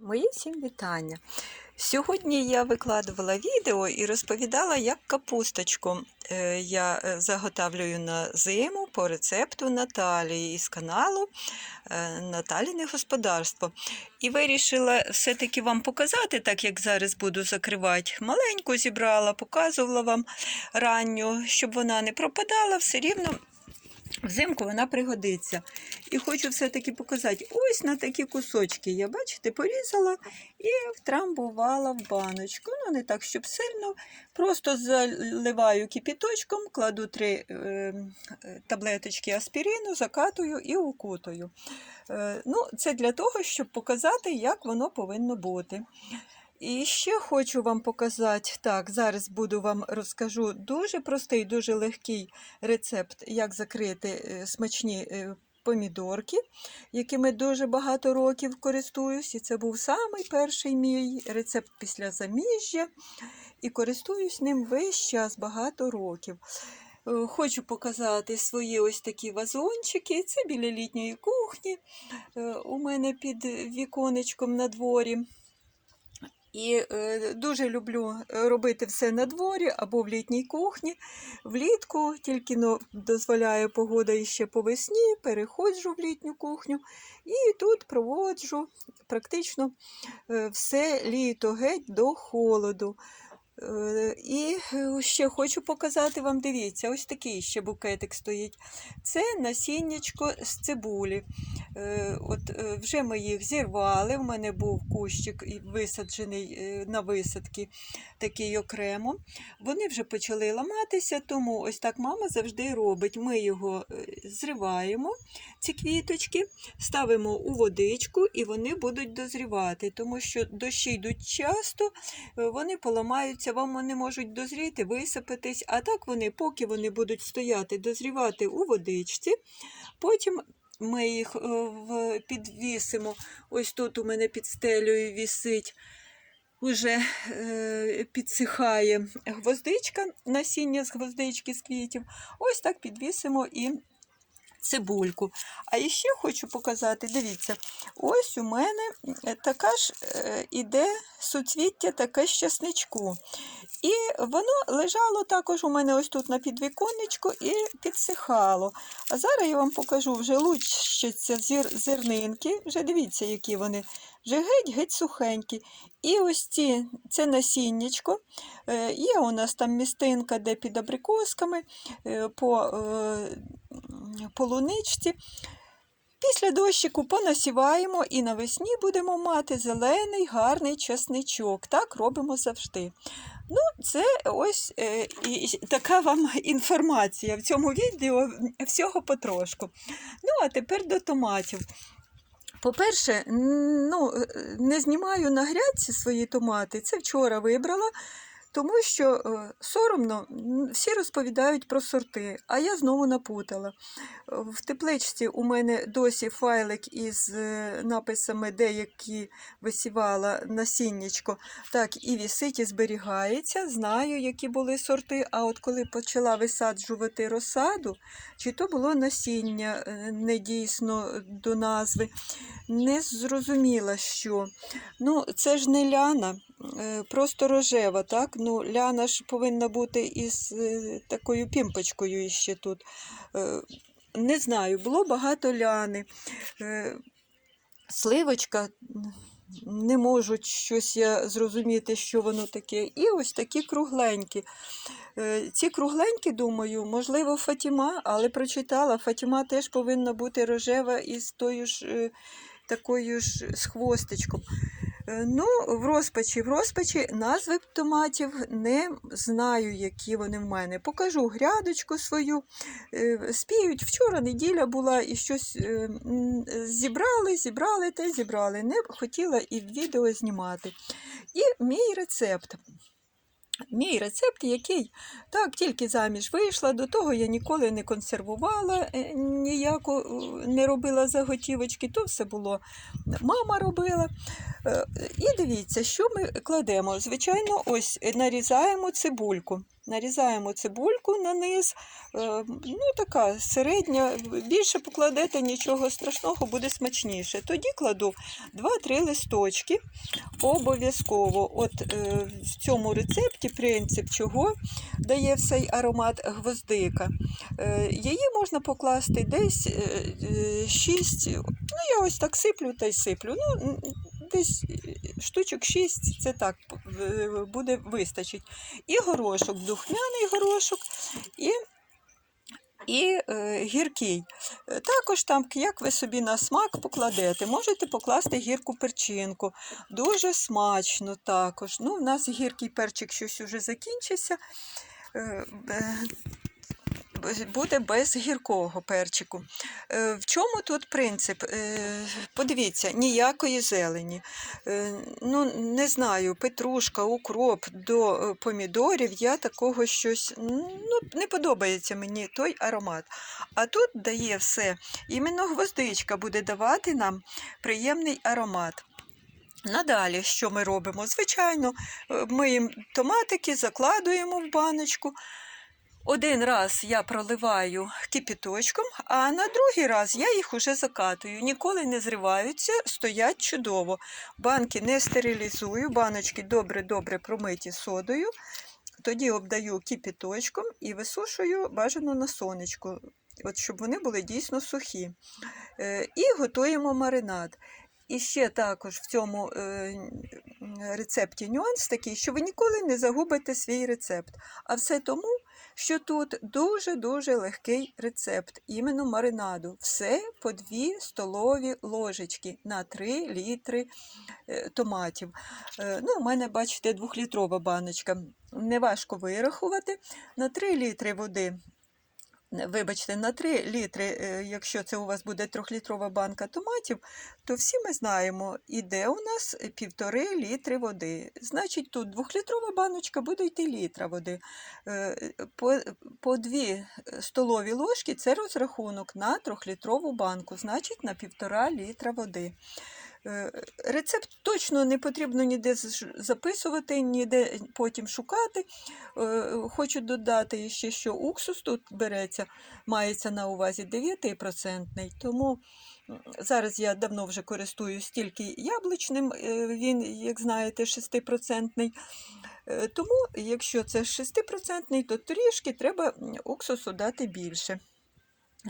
Мої всім вітання. Сьогодні я викладувала відео і розповідала, як капусточку е, я е, заготавлюю на зиму по рецепту Наталії із каналу е, Наталіне господарство. І вирішила все-таки вам показати, так як зараз буду закривати. Маленьку зібрала, показувала вам ранню, щоб вона не пропадала, все рівно Взимку вона пригодиться. І хочу все-таки показати, ось на такі кусочки я, бачите, порізала і втрамбувала в баночку. Ну, не так, щоб сильно. Просто заливаю кипіточком, кладу три е, таблеточки аспірину, закатую і укутую. Е, ну, це для того, щоб показати, як воно повинно бути. І ще хочу вам показати, так, зараз буду вам розкажу дуже простий, дуже легкий рецепт, як закрити е, смачні е, помідорки, якими дуже багато років користуюсь. І це був самий перший мій рецепт після заміжжя. І користуюсь ним весь час багато років. Е, Хочу показати свої ось такі вазончики. Це біля літньої кухні. У мене під віконечком на дворі. І е, дуже люблю е, робити все на дворі або в літній кухні. Влітку тільки ну, дозволяє погода іще по весні, переходжу в літню кухню і тут проводжу практично е, все літо геть до холоду. Е, І е, ще хочу показати вам, дивіться, ось такий ще букетик стоїть. Це насіннячко з цибулі. Е, От Вже ми їх зірвали. В мене був кущик висаджений на висадки такий окремо. Вони вже почали ламатися, тому ось так мама завжди робить. Ми його зриваємо, ці квіточки, ставимо у водичку і вони будуть дозрівати, тому що дощі йдуть часто, вони поламаються, вам вони можуть дозріти, висипатись, а так вони, поки вони будуть стояти, дозрівати у водичці, потім ми їх е, підвісимо. Ось тут у мене під стелею вісить. Уже е, підсихає гвоздичка, насіння з гвоздички з квітів. Ось так підвісимо і цибульку. А іще хочу показати, дивіться, ось у мене е, така ж е, іде суцвіття таке з часничку. І воно лежало також у мене ось тут на підвіконечку і підсихало. А зараз я вам покажу вже лучаться зір, зернинки. Вже дивіться, які вони. Вже геть-геть сухенькі. І ось ці, це насіннячко. Е, Є у нас там містинка, де під абрикосками, по полуничці. Після дощику понасіваємо і навесні будемо мати зелений гарний часничок. Так робимо завжди. Ну, це ось е, і така вам інформація в цьому відео всього потрошку. Ну, а тепер до томатів. По-перше, ну, е, не знімаю на грядці свої томати. Це вчора вибрала, тому що е, соромно, всі розповідають про сорти, а я знову напутала. В тепличці у мене досі файлик із е, написами, деякі висівала насіннячко. Так, і вісить, і зберігається. Знаю, які були сорти. А от коли почала висаджувати розсаду, чи то було насіння е, не дійсно до назви, не зрозуміла, що. Ну, це ж не ляна, просто рожева, так? Ну, ляна ж повинна бути із е, такою пімпочкою іще тут. Е, Не знаю, було багато ляни. Е, Сливочка, не можу щось я зрозуміти, що воно таке. І ось такі кругленькі. Е, Ці кругленькі, думаю, можливо, Фатіма, але прочитала, Фатіма теж повинна бути рожева із тою ж е, такою ж з хвостичком. Е, Ну, в розпачі, в розпачі назви томатів не знаю, які вони в мене. Покажу грядочку свою. Е, Спіють. Вчора неділя була і щось е, зібрали, зібрали та зібрали. Не хотіла і відео знімати. І мій рецепт. Мій рецепт, який так, тільки заміж вийшла, до того я ніколи не консервувала, е, ніяко е, не робила заготівочки, то все було мама робила. Е, І дивіться, що ми кладемо. Звичайно, ось нарізаємо цибульку. Нарізаємо цибульку на низ, ну така середня, більше покладете, нічого страшного, буде смачніше. Тоді кладу 2-3 листочки обов'язково. От в цьому рецепті принцип чого дає цей аромат гвоздика. Е, Її можна покласти десь 6, ну я ось так сиплю та й сиплю. Ну, десь е, штучок 6, це так е, буде вистачить. І горошок, духмяний горошок, і, і е, гіркий. Е, Також там, як ви собі на смак покладете, можете покласти гірку перчинку. Дуже смачно також. Ну, У нас гіркий перчик щось уже закінчився. Е, е, Буде без гіркого перчику. Е, В чому тут принцип? Е, Подивіться, ніякої зелені. Е, Ну, не знаю, петрушка, укроп до помідорів, я такого щось ну, не подобається мені той аромат. А тут дає все. Іменно гвоздичка буде давати нам приємний аромат. Надалі, що ми робимо? Звичайно, е, миємо томатики, закладуємо в баночку. Один раз я проливаю кипіточком, а на другий раз я їх уже закатую. Ніколи не зриваються, стоять чудово. Банки не стерилізую, баночки добре-добре промиті содою. Тоді обдаю кипіточком і висушую бажано на сонечку, от щоб вони були дійсно сухі. Е, І готуємо маринад. І ще також в цьому е, рецепті нюанс такий, що ви ніколи не загубите свій рецепт. А все тому, що тут дуже-дуже легкий рецепт іменно маринаду. Все по 2 столові ложечки на 3 літри е, томатів. Е, Ну, у мене, бачите, 2-літрова баночка. Неважко вирахувати. На 3 літри води. Вибачте, на 3 літри, е, якщо це у вас буде трьохлітрова банка томатів, то всі ми знаємо, іде у нас півтори літри води. Значить, тут двохлітрова баночка буде йти літра води. Е, По, по 2 столові ложки це розрахунок на трьохлітрову банку, значить на півтора літра води. Е, Рецепт точно не потрібно ніде записувати, ніде потім шукати. Е, Хочу додати ще, що уксус тут береться, мається на увазі 9%. Тому зараз я давно вже користуюсь тільки яблучним, е, він, як знаєте, 6%. Е, Тому, якщо це 6%, то трішки треба уксусу дати більше.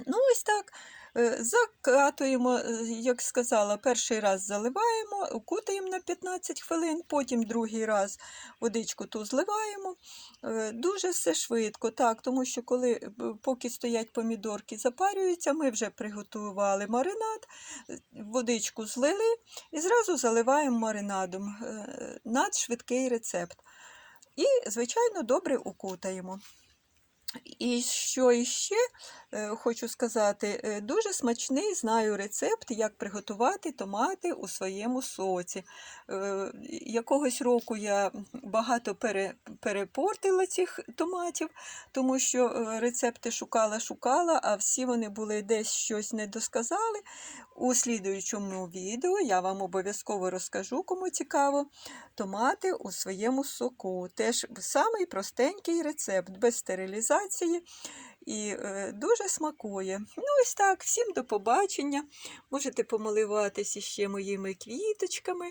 Ну, ось так. Е, Закатуємо, е, як сказала, перший раз заливаємо, укутаємо на 15 хвилин, потім другий раз водичку ту зливаємо. Е, Дуже все швидко, так, тому що коли поки стоять помідорки, запарюються, ми вже приготували маринад, водичку злили і зразу заливаємо маринадом. Надшвидкий рецепт. І, звичайно, добре укутаємо. І що іще е, хочу сказати, е, дуже смачний знаю рецепт, як приготувати томати у своєму соці. Е, Якогось року я багато пере, перепортила цих томатів, тому що е, рецепти шукала, шукала, а всі вони були десь щось не досказали. У слідуючому відео я вам обов'язково розкажу, кому цікаво, томати у своєму соку. Теж самий простенький рецепт, без стерилізації і е, дуже смакує. Ну, ось так, всім до побачення. Можете помилуватися ще моїми квіточками,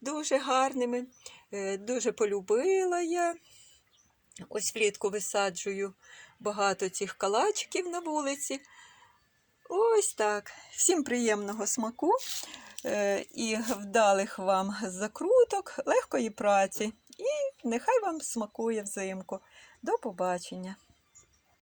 дуже гарними. Е, дуже полюбила я. Ось влітку висаджую багато цих калачиків на вулиці. Ось так. Всім приємного смаку е, і вдалих вам закруток, легкої праці. І нехай вам смакує взимку. До побачення!